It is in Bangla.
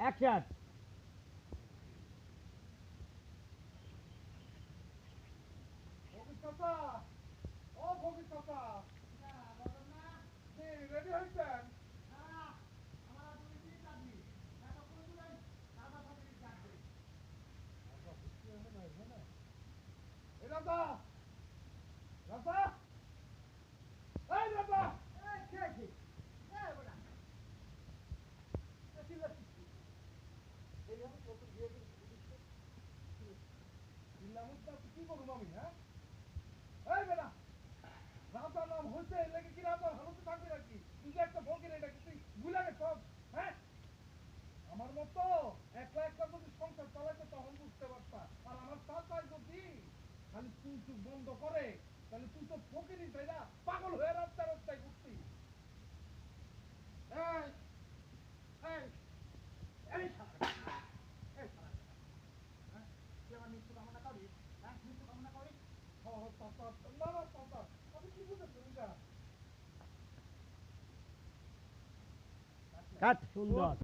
অ্যাকশন ভবিষ্ চাচা ও হ্যাঁ তুই তুই আমার মতো একলা একটা যদি সংসার চালাইতে তখন বুঝতে পারতা আর আমার চাচাই যদি খালি চুল বন্ধ করে তাহলে তুই তো ফকিরই তাই না পাগল হয়ে রাস্তায় রাস্তায় ঘুরতি এই এই এই শালা, এই শালা, হ্যাঁ? তুই আমার মৃত্যু কামনা করিস হ্যাঁ মৃত্যু কামনা করি না না কাট। সুন্দর।